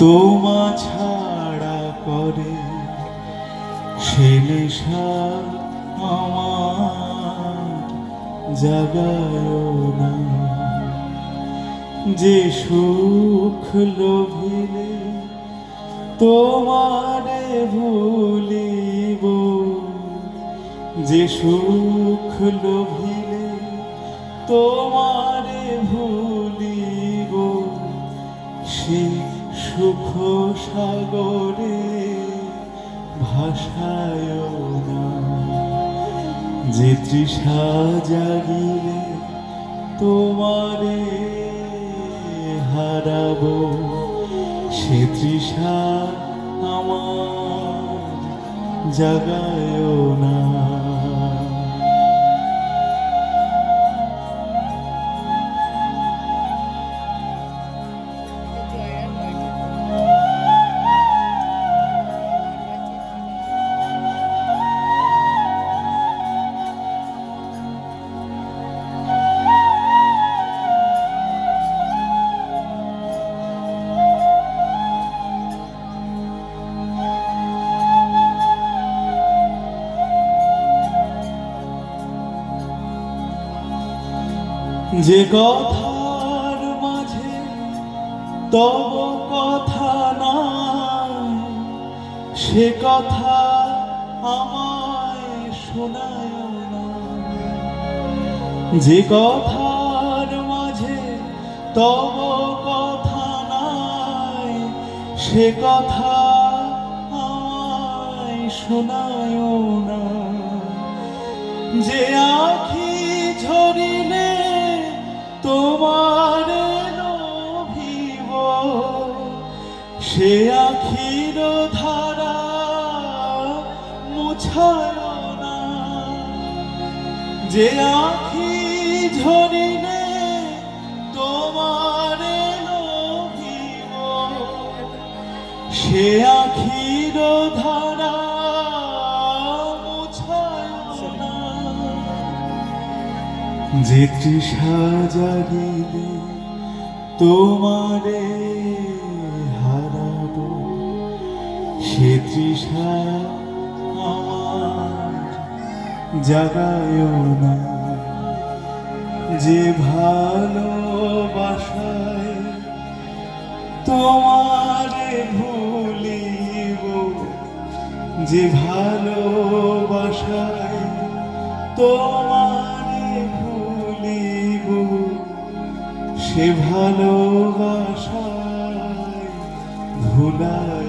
তোমা ছাড়া করে সে আমার জাগায় না। যে সুখ লোভিলে তোমারে ভুলিব, যে সুখ লোভিলে তোমারে ভুলিব। সে সুখ সাগরে ভাষায় না। যে তৃষা জাগিলে তোমারে হারাবো, সে তৃষা আমার জাগায় না। যে কথার মাঝে তব কথা নাই, সে কথা আমায় শোনায় না যে কথার মাঝে তব কথা নাই, সে কথা আমায় শোনায় না যে সে আখির ধারা মুছায় না। যে আখি ঝরিলে তোমার সে আখির ধারা মুছায় না। যে তৃষা জাগিলে তোমারে সে তৃষা জাগায় না। যে ভালোবাসায় তোমারে ভুলিব, যে ভালোবাসায় তোমারে ভুলিব, সে ভালোবাসায় ভুলায়